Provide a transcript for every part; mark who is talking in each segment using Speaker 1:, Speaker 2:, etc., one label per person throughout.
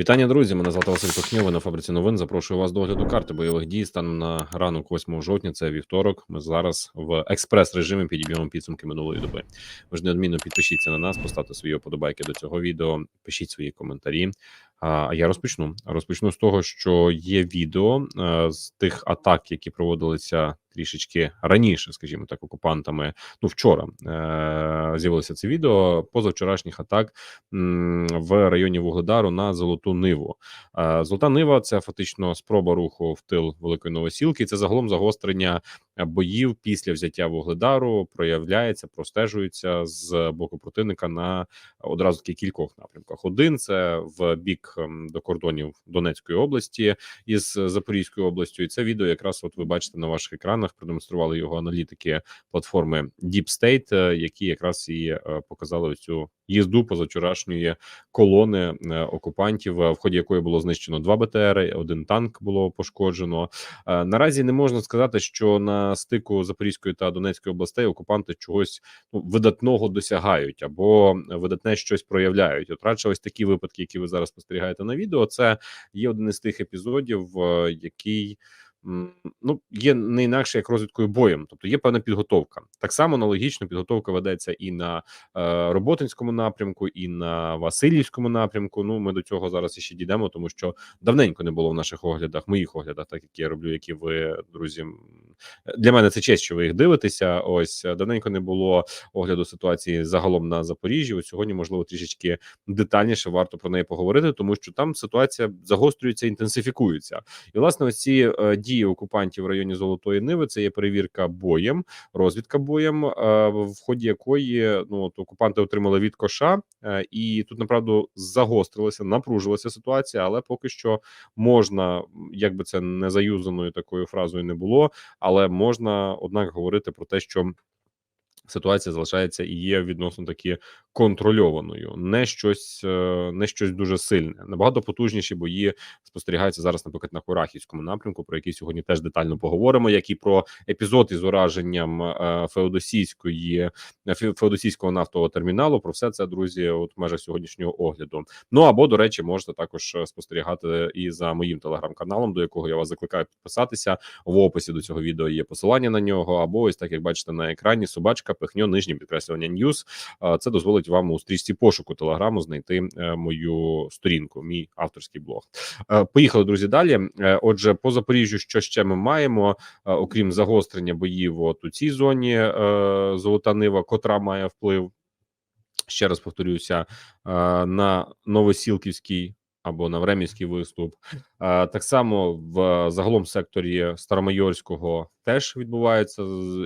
Speaker 1: Вітання, друзі. Мене звати Василь Пахньо, ви на фабриці новин. Запрошую вас до огляду карти бойових дій. Станом на ранок 8 жовтня. Це вівторок. Ми зараз в експрес режимі підіб'ємо підсумки минулої доби. Ви ж неодмінно підпишіться на нас, поставте свої вподобайки до цього відео, пишіть свої коментарі. А я розпочну. Розпочну з того, що є відео е, з тих атак, які проводилися трішечки раніше, скажімо так, окупантами. Ну вчора е- з'явилося це відео позавчорашніх атак в районі Вугледару на Золоту Ниву. Е, Золота Нива це фактично спроба руху в тил Великої Новосілки. Це загалом загострення боїв після взяття Вугледару проявляється, простежується з боку противника на одразу таки кількох напрямках. Один це в бік ем, до кордонів Донецької області із Запорізькою областю. І це відео якраз от ви бачите на ваших екранах. Продемонстрували його аналітики платформи Deep State, е, які якраз і е, показали цю їзду позавчорашньої колони е, окупантів, е, в ході якої було знищено два БТР, один танк було пошкоджено. Е, Наразі не можна сказати, що на стику Запорізької та Донецької областей окупанти чогось ну, видатного досягають або видатне щось проявляють. От радше ось такі випадки, які ви зараз спостерігаєте на відео, це є один із тих епізодів, який. Ну, є не інакше як розвідкою боєм, тобто є певна підготовка. Так само аналогічно підготовка ведеться і на е, Роботинському напрямку, і на Васильівському напрямку. Ну, ми до цього зараз іще дійдемо, тому що давненько не було в наших оглядах, моїх оглядах, так як я роблю, які ви друзі. Для мене це честь, що ви їх дивитеся. Ось е, давненько не було огляду ситуації загалом на Запоріжжі. Ось сьогодні, можливо, трішечки детальніше варто про неї поговорити, тому що там ситуація загострюється, інтенсифікується. І власне, ось ці е, дії окупантів в районі Золотої Ниви це є перевірка боєм, розвідка боєм, е, в ході якої ну от окупанти отримали від коша, е, і тут направду загострилася, напружилася ситуація, але поки що можна, як би це не заюзаною такою фразою не було, але можна однак говорити про те, що. Ситуація залишається і є відносно таки контрольованою, не щось е, не щось дуже сильне. Набагато потужніші бої спостерігаються зараз, наприклад, на Курахівському напрямку, про який сьогодні теж детально поговоримо. Як і про епізод із ураженням е, Феодосійської е, Феодосійського нафтового терміналу. Про все це друзі, от в межах сьогоднішнього огляду. Ну або до речі, можете також спостерігати і за моїм телеграм-каналом, до якого я вас закликаю підписатися. В описі до цього відео є посилання на нього. Або ось так як бачите на екрані, собачка пихньо нижнє підкреслювання Ньюс. Це дозволить вам у стрічці пошуку телеграму знайти е, мою сторінку, мій авторський блог. Е, Поїхали, друзі. Далі. Е, Отже, по Запоріжжю, що ще ми маємо, окрім загострення боїв от у цій зоні Золота Нива, котра має вплив. Ще раз повторюся е, на Новосілківський або на Времівський виступ. Так само в загалом секторі Старомайорського теж відбуваються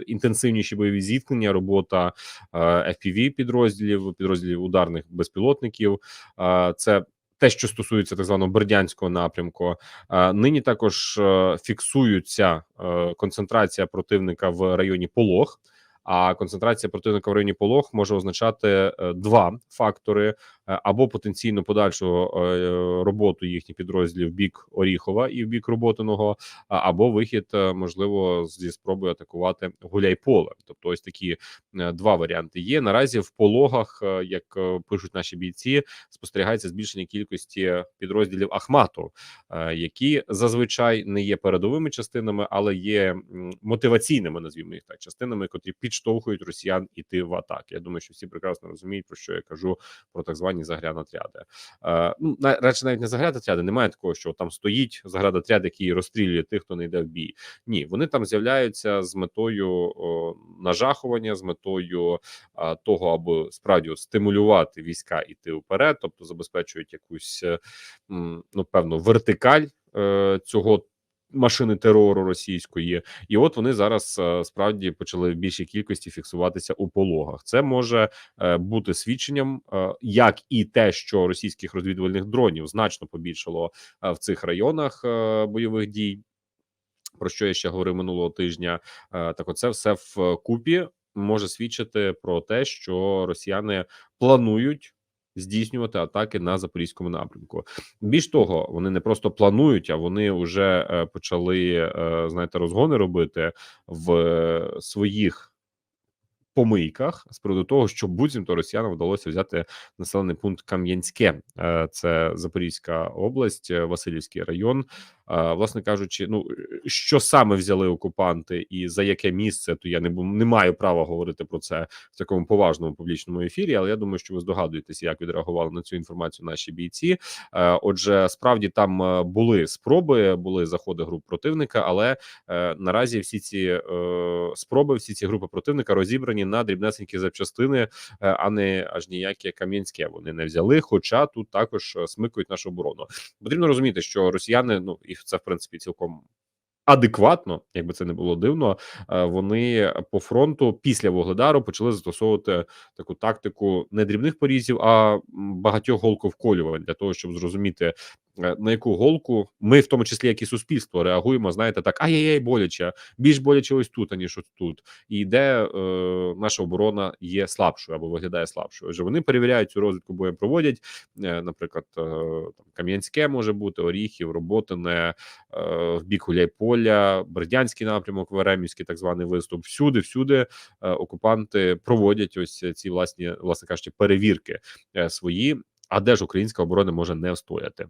Speaker 1: інтенсивніші бойові зіткнення, робота FPV підрозділів, підрозділів ударних безпілотників. Це те, що стосується так званого бердянського напрямку, нині також е, фіксується е, концентрація противника в районі Полог. А концентрація противника в районі Полог може означати е, два фактори: або потенційно подальшу е, роботу їхніх підрозділів в бік Оріхова і в бік Роботиного, або вихід, е, можливо, зі спробою атакувати Гуляйполе. Тобто, ось такі е, два варіанти є. Наразі в пологах, е, як е, пишуть наші бійці, спостерігається збільшення кількості підрозділів Ахмату, е, які зазвичай не є передовими частинами, але є мотиваційними, назвімо їх так, частинами, котрі підштовхують росіян іти в атаки. Я думаю, що всі прекрасно розуміють, про що я кажу про так звані загрянотряди. Е, ну радше навіть не заградотряди, немає такого, що там стоїть заградотряд, який розстрілює тих, хто не йде в бій. Ні, вони там з'являються з метою нажахування, з метою того, аби справді стимулювати війська іти вперед, тобто забезпечують якусь ну певну вертикаль е, цього. Машини терору російської, і от вони зараз е, справді почали в більшій кількості фіксуватися у пологах. Це може е, бути свідченням, е, як і те, що російських розвідувальних дронів значно побільшало в цих районах бойових дій. Про що я ще говорив минулого тижня? Так, оце все в купі може свідчити про те, що росіяни планують здійснювати атаки на запорізькому напрямку. Більш того, вони не просто планують, а вони вже е, почали е, знаєте розгони робити в своїх помийках з приводу того, що буцімто росіянам вдалося взяти населений пункт Кам'янське, Е, це Запорізька область, Васильівський район. Власне кажучи, ну що саме взяли окупанти і за яке місце, то я не не маю права говорити про це в такому поважному публічному ефірі. Але я думаю, що ви здогадуєтеся, як відреагували на цю інформацію наші бійці. Е, Отже, справді там е, були спроби, були заходи груп противника, але е, наразі всі ці спроби, всі ці групи противника розібрані на дрібнесенькі запчастини, а не аж ніяке кам'янське. Вони не взяли. Хоча тут також смикують нашу оборону. Потрібно розуміти, що росіяни, ну і це в принципі цілком. Адекватно, якби це не було дивно, е, вони по фронту після Вугледару почали застосовувати таку тактику не дрібних порізів, а багатьох голковколювань для того, щоб зрозуміти на яку голку ми, в тому числі як і суспільство, реагуємо. Знаєте, так ай-яй-яй, боляче, більш боляче ось тут, аніж ось тут, і де е, наша оборона є слабшою або виглядає слабшою. Отже, вони перевіряють цю розвідку, боєм проводять. Е, наприклад, е, там Кам'янське може бути, Оріхів, Роботине, е, в бік Гуляйполя, Бердянський напрямок, Веремівський, так званий виступ. Всюди, всюди е, окупанти проводять ось ці власні, власне кажучи, перевірки е, свої. А де ж українська оборона може не встояти?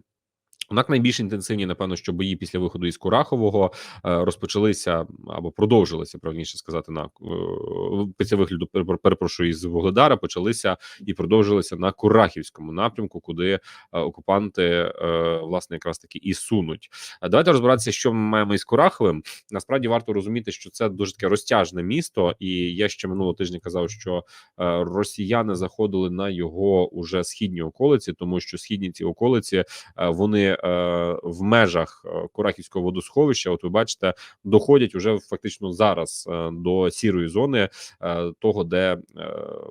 Speaker 1: Однак найбільш інтенсивні, напевно, що бої після виходу із Курахового е, розпочалися або продовжилися, правніше сказати, на е, після вигляду перепро- перепрошую із Вугледара почалися і продовжилися на Курахівському напрямку, куди е, окупанти власне якраз таки і сунуть. Давайте розбиратися, що ми маємо із Кураховим. Насправді варто розуміти, що це дуже таке розтяжне місто, і я ще минулого тижня казав, що росіяни заходили на його уже східні околиці, тому що східні ці околиці е, е, в межах е, Курахівського водосховища. От ви бачите, доходять уже фактично зараз е, до сірої зони того, де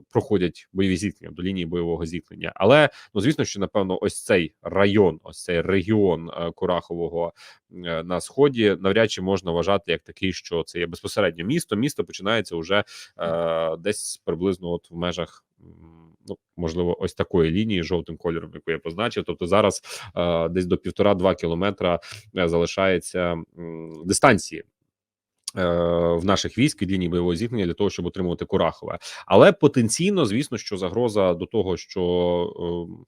Speaker 1: проходять бойові зіткнення до лінії бойового зіткнення. Але ну звісно, що напевно, ось цей район, ось цей регіон Курахового на сході, навряд чи можна вважати як такий, що це є безпосередньо місто. Місто починається вже десь приблизно от в межах. Ну, можливо, ось такої лінії жовтим кольором, яку я позначив. Тобто зараз е, десь до півтора-два кілометра е, залишається м, дистанції. е, В наших військ від лінії бойового зіткнення для того, щоб отримувати Курахове, але потенційно, звісно, що загроза до того, що е,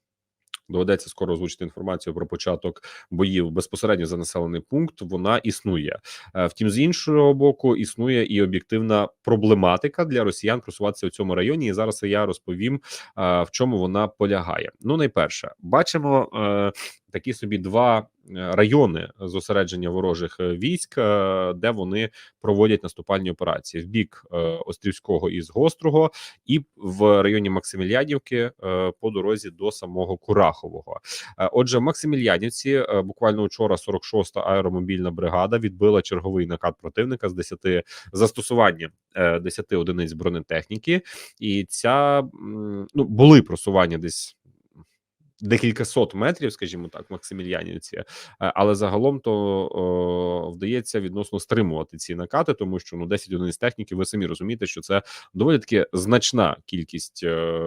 Speaker 1: доведеться скоро озвучити інформацію про початок боїв безпосередньо за населений пункт. Вона існує. Е, Втім, з іншого боку, існує і об'єктивна проблематика для росіян просуватися у цьому районі. І зараз я розповім, е, в чому вона полягає. Ну, найперше, бачимо е, такі собі два е, райони зосередження ворожих е, військ, е, де вони проводять наступальні операції в бік Острівського і Згострого, і в районі Максимілянівки е, по дорозі до самого Курахового. Отже, в Максимільянівці буквально вчора 46-та аеромобільна бригада відбила черговий накат противника з 10 застосуванням е, 10 одиниць бронетехніки, і ця ну були просування десь. Декілька сот метрів, скажімо так, Максимільянівці, Е, але загалом то о, вдається відносно стримувати ці накати, тому що ну 10 одиниць техніки, ви самі розумієте, що це доволі таки значна кількість е,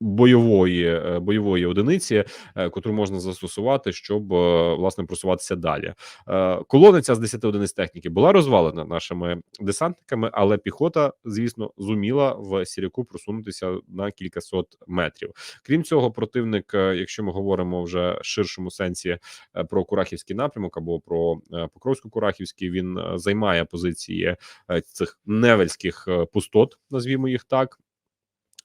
Speaker 1: бойової е, бойової одиниці, е, котру можна застосувати, щоб е, власне просуватися далі. Колона ця з 10 одиниць техніки була розвалена нашими десантниками, але піхота, звісно, зуміла в Сіряку просунутися на кількасот метрів. Крім цього, противник, якщо ми говоримо вже ширшому сенсі про Курахівський напрямок або про Покровсько-Курахівський, він займає позиції цих невельських пустот, назвімо їх так.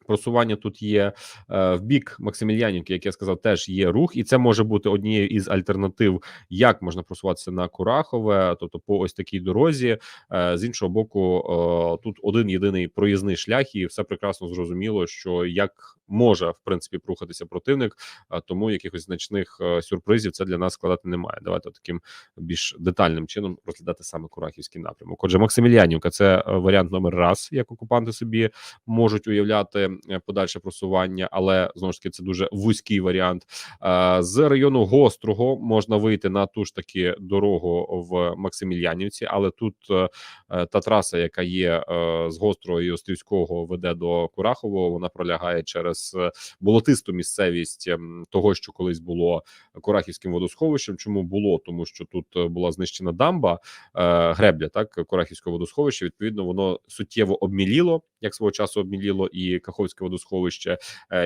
Speaker 1: Просування тут є е, в бік Максимільянівки, як я сказав, теж є рух, і це може бути однією із альтернатив, як можна просуватися на Курахове, тобто по ось такій дорозі. Е, з іншого боку, тут один єдиний проїзний шлях, і все прекрасно зрозуміло, що як може в принципі рухатися противник, а тому якихось значних е, сюрпризів це для нас складати немає. Давайте таким більш детальним чином розглядати саме Курахівський напрямок. Отже, Максимільянівка це е, варіант номер раз, як окупанти собі можуть уявляти е, подальше просування, але знову ж таки це дуже вузький варіант. З району Гострого можна вийти на ту ж таки дорогу в Максимільянівці, але тут та траса, яка є з Гострого і Острівського, веде до Курахового. Вона пролягає через через е, болотисту місцевість ем, того, що колись було Курахівським водосховищем. Чому було? Тому що тут е, була знищена дамба е, гребля, так Курахівського водосховища. Відповідно, воно суттєво обміліло, як свого часу обміліло і Каховське водосховище,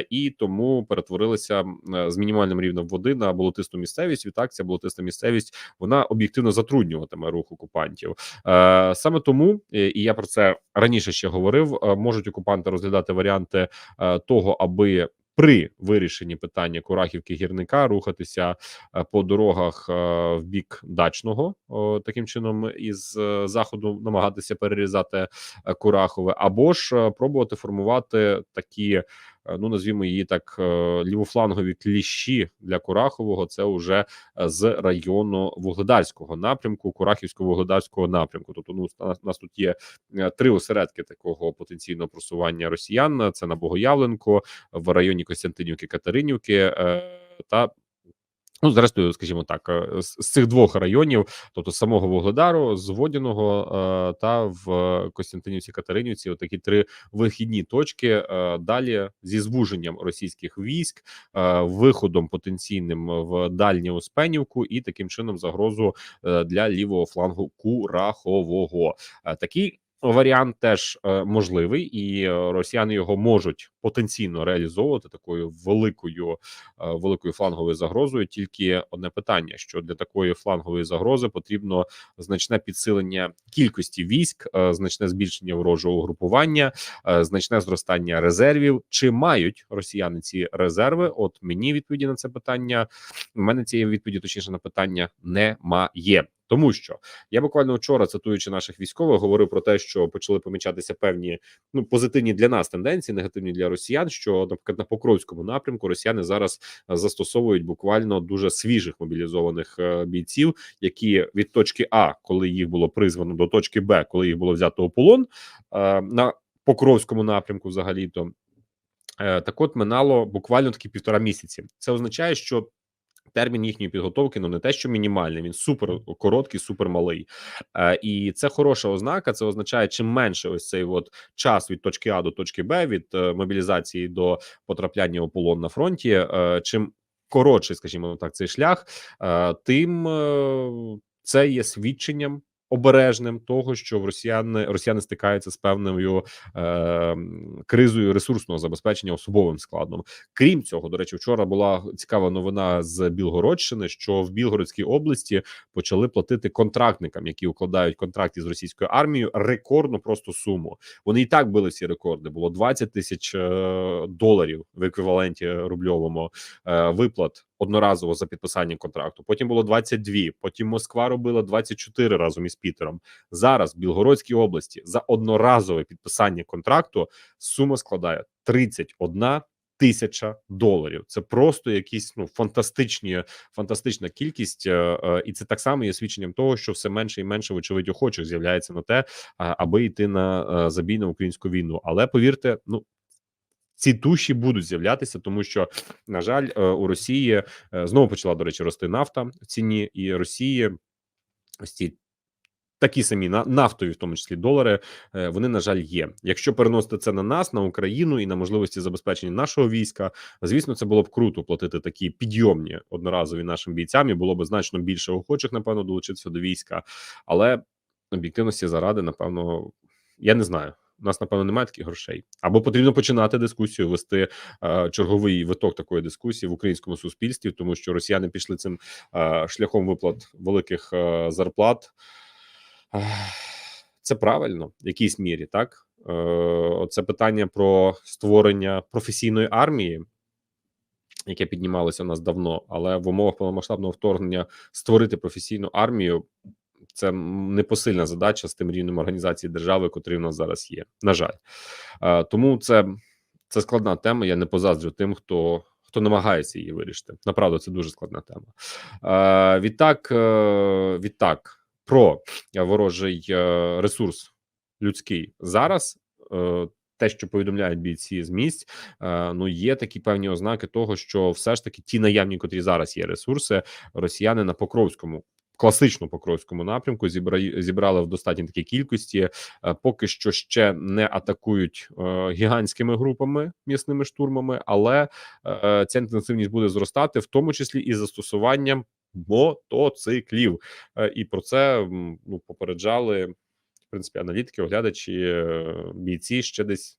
Speaker 1: і тому перетворилися е, з мінімальним рівнем води на болотисту місцевість. Відтак ця болотиста місцевість вона об'єктивно затруднюватиме рух окупантів. Саме тому і я про це раніше ще говорив. Можуть окупанти розглядати варіанти того, аби при вирішенні питання Курахівки гірника рухатися е, по дорогах е, в бік дачного, таким чином із е, заходу намагатися перерізати Курахове, або ж пробувати формувати такі. Е, Ну, назвімо її так, е, лівофлангові кліщі для Курахового. Це вже е, з району Вугледарського напрямку, Курахівсько-вугледарського напрямку. Тобто, ну у нас- тут є три осередки такого потенційного просування росіян: це на Богоявленко, в районі Костянтинівки, Катеринівки та. Ну, зрештою, скажімо так, е, з, цих двох районів, тобто з самого Вугледару, з Водяного е, та в Костянтинівці Катеринівці, отакі три вихідні точки. Е, далі зі звуженням російських військ, виходом потенційним в дальню Успенівку і таким чином загрозу для лівого флангу Курахового. Такий варіант теж е, можливий, і е, росіяни його можуть потенційно реалізовувати такою великою е, великою фланговою загрозою. Тільки одне питання: що для такої флангової загрози потрібно значне підсилення кількості військ, значне збільшення ворожого угрупування, значне зростання резервів. Чи мають росіяни ці резерви? От мені відповіді на це питання. У мене цієї відповіді точніше на питання немає. Тому що я буквально вчора, цитуючи наших військових, говорив про те, що почали помічатися певні ну позитивні для нас тенденції, негативні для росіян. Що наприклад на Покровському напрямку росіяни зараз е, застосовують буквально дуже свіжих мобілізованих е, бійців, які від точки А, коли їх було призвано, до точки Б, коли їх було взято у полон е, на Покровському напрямку, взагалі то. Так, от минало буквально такі півтора місяці. Це означає, що термін їхньої підготовки ну не те, що мінімальний, він супер короткий, супер малий. Е, і це хороша ознака. Це означає, чим менше ось цей от час від точки А до точки Б, від е, мобілізації до потрапляння у полон на фронті. Е, чим коротший, скажімо так, цей шлях, е, тим е, це є свідченням. Обережним того, що в росіяни росіяни стикаються з певною е, кризою ресурсного забезпечення особовим складом. Крім цього, до речі, вчора була цікава новина з Білгородщини, що в Білгородській області почали платити контрактникам, які укладають контракти з російською армією, рекордну просто суму. Вони і так били всі рекорди. Було 20 тисяч е, доларів в еквіваленті рубльовому е, виплат одноразово за підписання контракту. Потім було 22, Потім Москва робила 24 разом із Пітером. Зараз в Білгородській області за одноразове підписання контракту сума складає 31 тисяча доларів. Це просто якісь ну фантастичні, фантастична кількість, е, е, і це так само є свідченням того, що все менше і менше вочевидь охочих з'являється на те, аби йти на е, забій на українську війну. Але повірте, ну. Ці туші будуть з'являтися, тому що на жаль, е, у Росії е, знову почала до речі рости нафта в ціні, і Росії ось ці такі самі на нафтові, в тому числі долари, е, вони на жаль є. Якщо переносити це на нас, на Україну і на можливості забезпечення нашого війська, звісно, це було б круто платити такі підйомні одноразові нашим бійцям. І було б значно більше охочих, напевно, долучитися до війська, але об'єктивності заради, напевно, я не знаю. У нас напевно немає таких грошей, або потрібно починати дискусію, вести е, черговий виток такої дискусії в українському суспільстві, тому що росіяни пішли цим е, шляхом виплат великих е, зарплат. Це правильно, в якійсь мірі, так е, це питання про створення професійної армії, яке піднімалося у нас давно, але в умовах повномасштабного вторгнення створити професійну армію це непосильна задача з тим рівнем організації держави, котрий в нас зараз є. На жаль, тому це, це складна тема. Я не позаздрю тим, хто. Хто намагається її вирішити, направду це дуже складна тема. Відтак, е, відтак, про ворожий е, ресурс людський зараз. Е, те, що повідомляють бійці з місць, ну є такі певні ознаки того, що все ж таки ті наявні, котрі зараз є ресурси, росіяни на Покровському класично покровському напрямку. Зібра... зібрали в достатній такій кількості. Е, поки що ще не атакують е, гігантськими групами м'ясними штурмами, але е, ця інтенсивність буде зростати, в тому числі і застосуванням мотоциклів. І про це ну попереджали в принципі аналітики, оглядачі, бійці ще десь.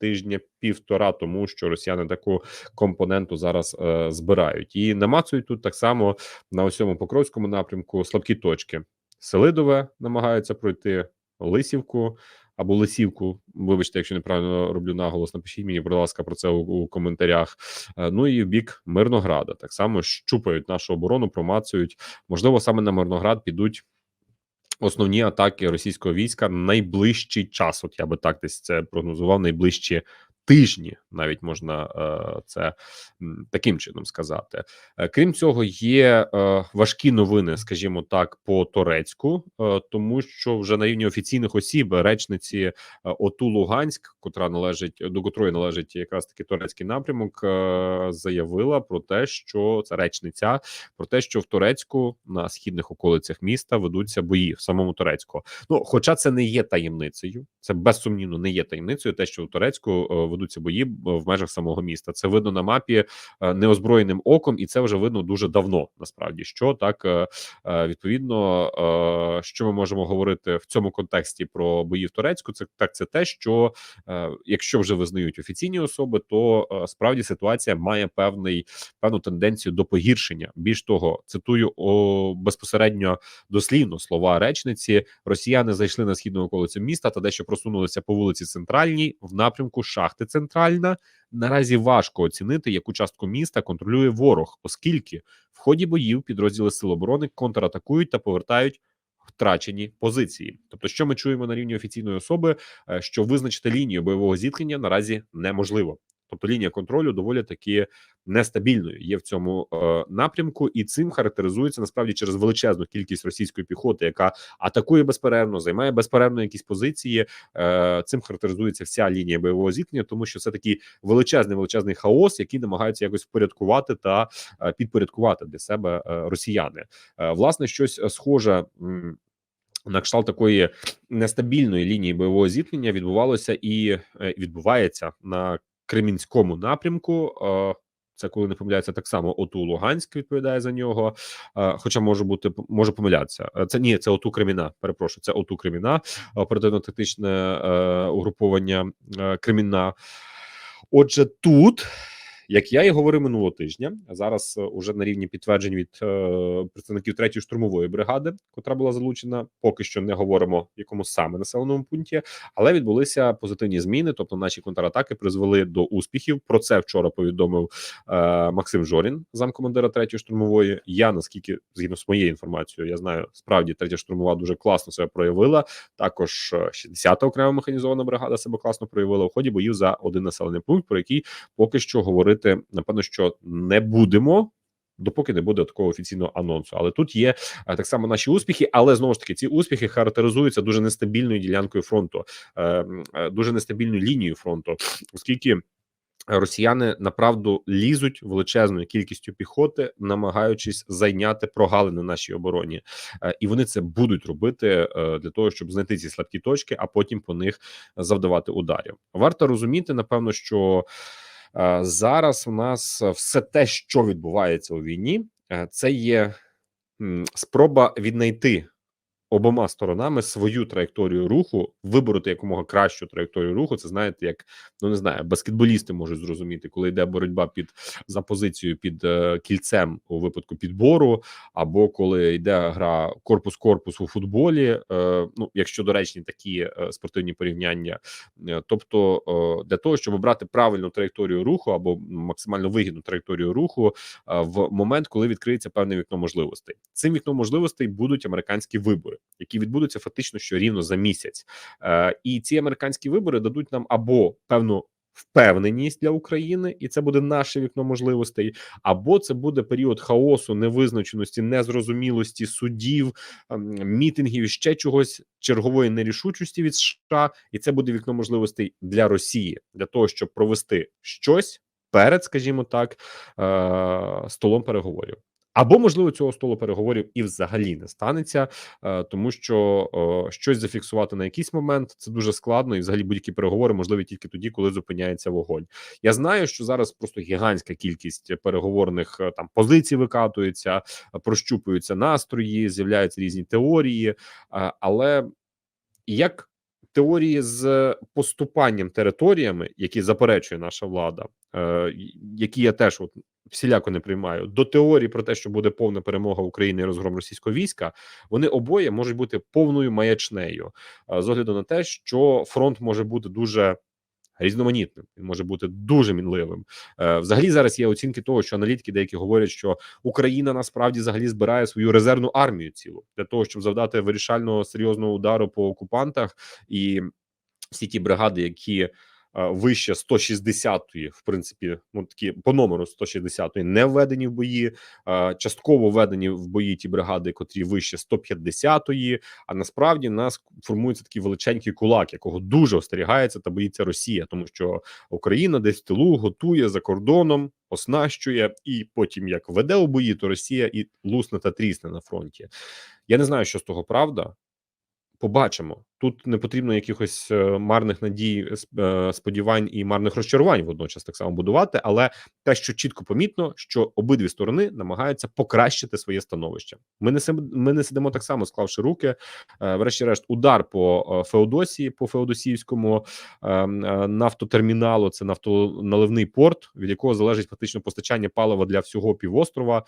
Speaker 1: Тижня півтора тому, що росіяни таку компоненту зараз е, збирають і намацують тут так само на усьому покровському напрямку слабкі точки. Селидове намагаються пройти Лисівку або Лисівку. Вибачте, якщо неправильно роблю наголос. Напишіть мені, будь ласка, про це у, у коментарях. Е, Ну і в бік Мирнограда так само щупають нашу оборону, промацують. Можливо, саме на Мирноград підуть. Основні атаки російського війська найближчий час. От я би так десь це прогнозував. Найближчі тижні, навіть можна е, це таким чином сказати. Е, Крім цього, є е, важкі новини, скажімо так, по Торецьку, тому що вже на рівні офіційних осіб речниці ОТУ Луганськ, котра належить до котрої належить якраз таки турецький напрямок, заявила про те, що це речниця про те, що в Турецьку на східних околицях міста ведуться бої в самому Турецьку. Ну, хоча це не є таємницею, це безсумнівно не є таємницею. Те, що в Турецьку е, ведуться бої е, в межах самого міста, це видно на мапі е, неозброєним оком, і це вже видно дуже давно. Насправді, що так е, відповідно, що ми можемо говорити в цьому контексті про бої в Турецьку, це так, це те, що якщо вже визнають офіційні особи, то справді ситуація має певний певну тенденцію до погіршення. Більш того, цитую о, безпосередньо дослівно слова речниці: Росіяни зайшли на східну околицю міста та дещо просунулися по вулиці Центральній в напрямку шахти Центральна. Наразі важко оцінити, яку частку міста контролює ворог, оскільки в ході боїв підрозділи Сил оборони контратакують та повертають. Втрачені позиції, тобто, що ми чуємо на рівні офіційної особи, е, що визначити лінію бойового зіткнення наразі неможливо. Тобто лінія контролю доволі таки нестабільною є в цьому е, напрямку, і цим характеризується насправді через величезну кількість російської піхоти, яка атакує безперервно, займає безперервно якісь позиції. Е, цим характеризується вся лінія бойового зіткнення, тому що це такий величезний величезний хаос, який намагаються якось впорядкувати та е, підпорядкувати для себе е, росіяни. Е, власне, щось схоже. м, на кшталт такої нестабільної лінії бойового зіткнення відбувалося і е, відбувається на Кремінському напрямку. Це коли не помиляється так само. Оту Луганськ відповідає за нього. Хоча може бути може помилятися. Це ні, це Оту Креміна. Перепрошую, це Оту Креміна, оперативно-тактичне е, угруповання е, Креміна. Отже, тут. Як я і говорив минулого тижня, зараз е, уже на рівні підтверджень від е, представників третьої штурмової бригади, котра була залучена, поки що не говоримо в якому саме населеному пункті, але відбулися позитивні зміни. Тобто, наші контратаки призвели до успіхів. Про це вчора повідомив е, Максим Жорін, замкомандира третьої штурмової. Я наскільки згідно з моєю інформацією, я знаю, справді третя штурмова дуже класно себе проявила. Також е, 60-та окрема механізована бригада себе класно проявила у ході боїв за один населений пункт, про який поки що говорити напевно, що не будемо. Допоки не буде такого офіційного анонсу, але тут є е, так само наші успіхи, але знову ж таки ці успіхи характеризуються дуже нестабільною ділянкою фронту, е, е, дуже нестабільною лінією фронту, оскільки росіяни направду лізуть величезною кількістю піхоти, намагаючись зайняти прогалини нашій обороні, і вони це будуть робити для того, щоб знайти ці слабкі точки, а потім по них завдавати ударів. Варто розуміти, напевно, що. Е, Зараз у нас все те, що відбувається у війні, е, це є спроба віднайти обома сторонами свою траєкторію руху, вибороти якомога кращу траєкторію руху. Це знаєте, як ну не знаю, баскетболісти можуть зрозуміти, коли йде боротьба під за позицію під е, кільцем у випадку підбору, або коли йде гра корпус-корпус у футболі. Е, ну, якщо доречні такі е, спортивні порівняння, Е, тобто е, для того, щоб обрати правильну траєкторію руху або максимально вигідну траєкторію руху е, в момент, коли відкриється певне вікно можливостей. Цим вікном можливостей будуть американські вибори, які відбудуться фактично щорівно за місяць. Е, І ці американські вибори дадуть нам або певну. Впевненість для України, і це буде наше вікно можливостей, або це буде період хаосу, невизначеності, незрозумілості судів, ем, мітингів, ще чогось чергової нерішучості від США, і це буде вікно можливостей для Росії для того, щоб провести щось перед, скажімо так, е, столом переговорів. Або можливо цього столу переговорів і взагалі не станеться, е, тому що щось зафіксувати на якийсь момент це дуже складно, і взагалі будь-які переговори можливі тільки тоді, коли зупиняється вогонь. Я знаю, що зараз просто гігантська кількість переговорних е, там позицій викатується, прощупуються настрої, з'являються різні теорії, е, але як теорії з поступанням територіями, які заперечує наша влада, е, які я теж от всіляко не приймаю, до теорії про те, що буде повна перемога України і розгром російського війська, вони обоє можуть бути повною маячнею е, з огляду на те, що фронт може бути дуже. Різноманітним він може бути дуже мінливим. Е, взагалі зараз є оцінки того, що аналітики деякі говорять, що Україна насправді взагалі збирає свою резервну армію цілу для того, щоб завдати вирішального серйозного удару по окупантах, і всі ті бригади, які вище 160-ї, в принципі, ну такі по номеру 160-ї не введені в бої, е, частково введені в бої ті бригади, котрі вище 150-ї. А насправді нас формується такий величенький кулак, якого дуже остерігається та боїться Росія, тому що Україна десь в тилу готує за кордоном, оснащує, і потім як веде у бої, то Росія і лусне та трісне на фронті. Я не знаю, що з того правда. Побачимо тут не потрібно якихось е, марних надій, е, сподівань і марних розчарувань водночас так само будувати. Але те, що чітко помітно, що обидві сторони намагаються покращити своє становище. Ми не ми не сидимо так само, склавши руки. Е, врешті-решт, удар по Феодосії, по Феодосіївському нафтотерміналу. Це нафтоналивний порт, від якого залежить фактично постачання палива для всього півострова.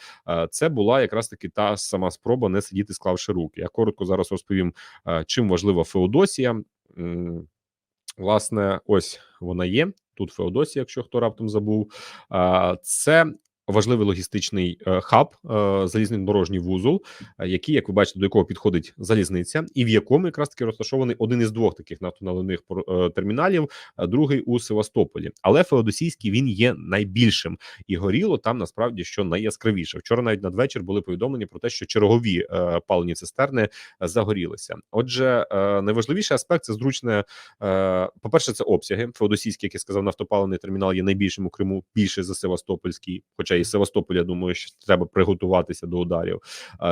Speaker 1: Це була якраз таки та сама спроба не сидіти, склавши руки. Я коротко зараз розповім, чим важлива Феодосія Феодосія. Власне, ось вона є. Тут Феодосія, якщо хто раптом забув, це важливий логістичний е, хаб, е, залізнодорожній вузол, е, який, як ви бачите, до якого підходить залізниця, і в якому якраз таки розташований один із двох таких нафтоналивних терміналів, другий у Севастополі. Але Феодосійський він є найбільшим і горіло там насправді що найяскравіше. Вчора навіть надвечір були повідомлення про те, що чергові палені цистерни загорілися. Отже, найважливіший аспект це зручне. По перше, це обсяги. Феодосійський, як я сказав, нафтопалений термінал є найбільшим у Криму більше за Севастопольський, хоча і Севастополь, я думаю, що треба приготуватися до ударів.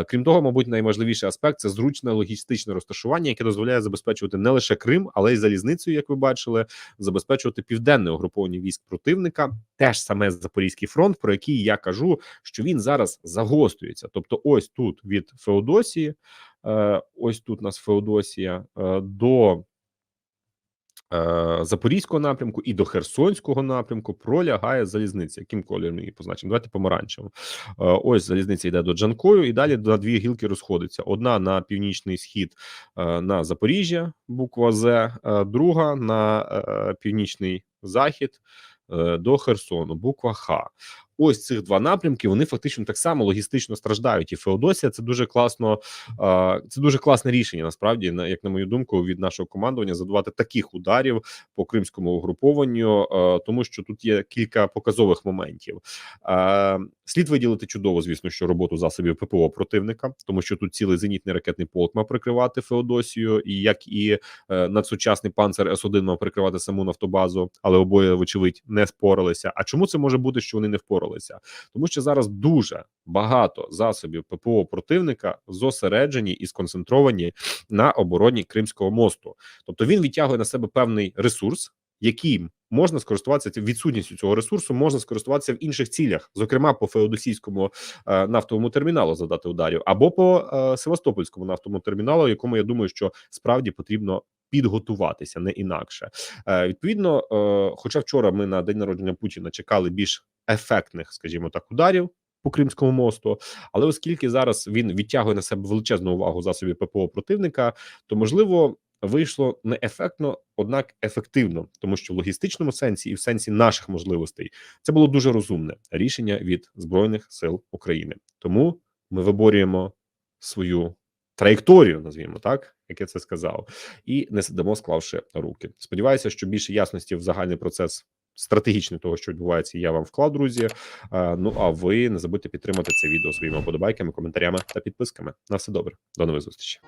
Speaker 1: Крім того, мабуть, найважливіший аспект це зручне логістичне розташування, яке дозволяє забезпечувати не лише Крим, але й залізницю, як ви бачили, забезпечувати південне угруповання військ противника. Теж саме Запорізький фронт, про який я кажу, що він зараз загострюється. Тобто, ось тут від Феодосії, е, ось тут у нас Феодосія е, до. Е, Запорізького напрямку і до Херсонського напрямку пролягає залізниця. Яким кольором її позначимо? Давайте помаранчевим. Е, ось залізниця йде до Джанкою, і далі до дві гілки розходиться: одна на північний схід е, на Запоріжжя, буква З, друга на північний захід до Херсону, буква Х ось цих два напрямки вони фактично так само логістично страждають. І Феодосія це дуже класно, це дуже класне рішення. Насправді, як на мою думку, від нашого командування задавати таких ударів по кримському угрупованню, тому що тут є кілька показових моментів. Слід виділити чудово, звісно, що роботу засобів ППО противника, тому що тут цілий зенітний ракетний полк мав прикривати Феодосію, і як і е, надсучасний панцер С 1 мав прикривати саму нафтобазу, але обоє, вочевидь, не споралися. А чому це може бути, що вони не впоралися? Тому що зараз дуже багато засобів ППО противника зосереджені і сконцентровані на обороні Кримського мосту, тобто він відтягує на себе певний ресурс яким можна скористуватися відсутністю цього ресурсу, можна скористуватися в інших цілях, зокрема по феодосійському е, нафтовому терміналу задати ударів, або по е, Севастопольському нафтовому терміналу, якому я думаю, що справді потрібно. Підготуватися не інакше е, відповідно. Е, хоча вчора ми на день народження Путіна чекали більш ефектних, скажімо так, ударів по Кримському мосту, але оскільки зараз він відтягує на себе величезну увагу засобів ППО противника, то можливо вийшло не ефектно, однак ефективно, тому що в логістичному сенсі і в сенсі наших можливостей це було дуже розумне рішення від збройних сил України. Тому ми виборюємо свою траєкторію, назвімо так, як я це сказав, і не сидимо, склавши руки. Сподіваюся, що більше ясності в загальний процес. Стратегічно того, що відбувається, я вам вклав, друзі. Ну а ви не забудьте підтримати це відео своїми подобайками, коментарями та підписками. На все добре, до нових зустрічей.